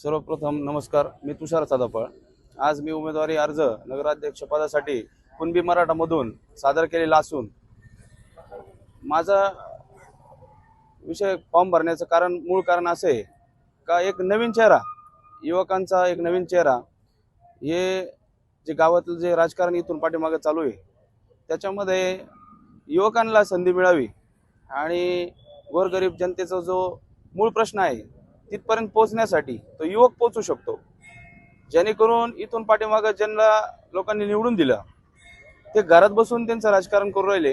सर्वप्रथम नमस्कार मी तुषार चादापळ आज मी उमेदवारी अर्ज नगराध्यक्षपदासाठी कुणबी मराठामधून सादर केलेला असून माझा विषय फॉर्म भरण्याचं कारण मूळ कारण असं आहे का एक नवीन चेहरा युवकांचा एक नवीन चेहरा हे जे गावातलं जे राजकारण इथून पाठीमागे चालू आहे त्याच्यामध्ये युवकांना संधी मिळावी आणि गोरगरीब जनतेचा जो मूळ प्रश्न आहे तिथपर्यंत पोहोचण्यासाठी तो युवक पोहोचू शकतो. जेणेकरून इथून पाठीमागं ज्यांना लोकांनी निवडून दिलं ते घरात बसून त्यांचं राजकारण करू राहिले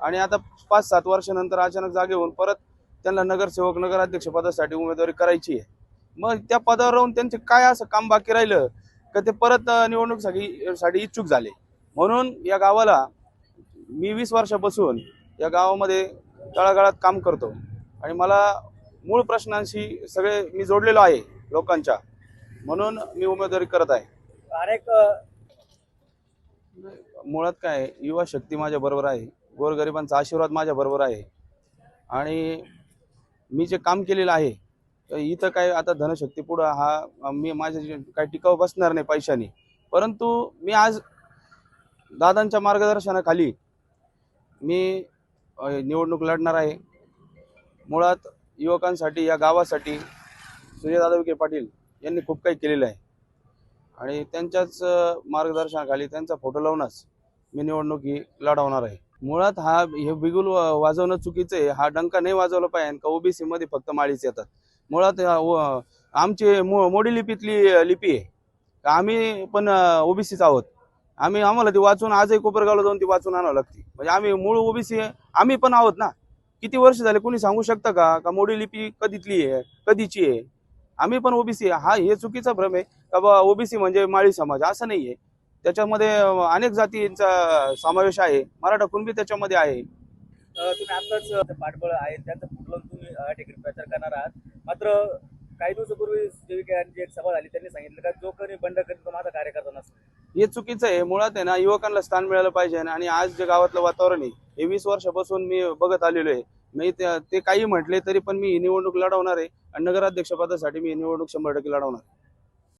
आणि आता पाच सात वर्षानंतर अचानक जागे होऊन परत त्यांना नगरसेवक नगराध्यक्ष पदासाठी उमेदवारी करायची आहे. मग त्या पदावर राहून त्यांचे काय असं काम बाकी राहिलं का ते परत निवडणुकीसाठी साठी इच्छुक झाले? म्हणून या गावाला मी वीस वर्षापासून या गावामध्ये तळागाळात काम करतो. आणि मला मूळ प्रश्नांशी सगळे मी जोडलेलो आहे लोकांच्या. म्हणून मी उमेदवारी करत आहे. अनेक मुळात काय युवा शक्ती माझ्या बरोबर आहे गोरगरिबांचा आशीर्वाद माझ्या बरोबर आहे. आणि मी जे काम केलेलं आहे इथं काय आता धनशक्ती पुढं हा मी माझ्या काय टिकाव बसणार नाही पैशाने. परंतु मी आज दादांच्या मार्गदर्शनाखाली मी निवडणूक लढणार आहे. मुळात युवकांसाठी या गावासाठी सुजयदादा विखे पाटील यांनी खूप काही केलेलं आहे. आणि त्यांच्याच मार्गदर्शनाखाली त्यांचा फोटो लावूनच मी निवडणूक ही लढवणार आहे. मुळात हा हे बिगुल वाजवणं चुकीचं आहे. हा डंका नाही वाजवला पाहिजे का ओबीसी मध्ये फक्त माळीच येतात. मुळात व- आमची मो- मोडी लिपीतली लिपी आहे. का आम्ही पण ओबीसीच आहोत. आम्ही आम्हाला ती वाचून आजही कोपरगावला जाऊन ती वाचून आणावं लागते. म्हणजे आम्ही मूळ ओबीसी आम्ही पण आहोत ना. किती वर्ष झाले कोणी सांगू शकतं का? का मोडी लिपी कधीतली आहे? कधीची आहे? आम्ही पण ओबीसी हा हे चुकीचा भ्रम आहे. का बा ओबीसी म्हणजे माळी समाज. असं नाही आहे. त्याच्यामध्ये अनेक जातींचा समावेश आहे. मराठा कुणबी त्याच्यामध्ये आहे. तुम्ही आताच पाठबळ आहे. त्यांचं फुटलं तुम्ही या ठिकाणी प्रचार करणार आहात. मात्र काही दिवसापूर्वी देविका यांची एक सभा झाली. त्यांनी सांगितलं का जो कोणी बंड करेल तो माझा कार्यकर्ता नसतो. हे चुकीचं आहे. मुळात आहे ना युवकांना स्थान मिळालं पाहिजे आणि आज जे गावातलं वातावरण आहे हे वीस वर्षापासून मी बघत आलेलो आहे मी ते ते काही म्हटले तरी पण मी ही निवडणूक लढवणार आहे आणि नगराध्यक्षपदासाठी मी ही निवडणूक शंभर टक्के लढवणार आहे.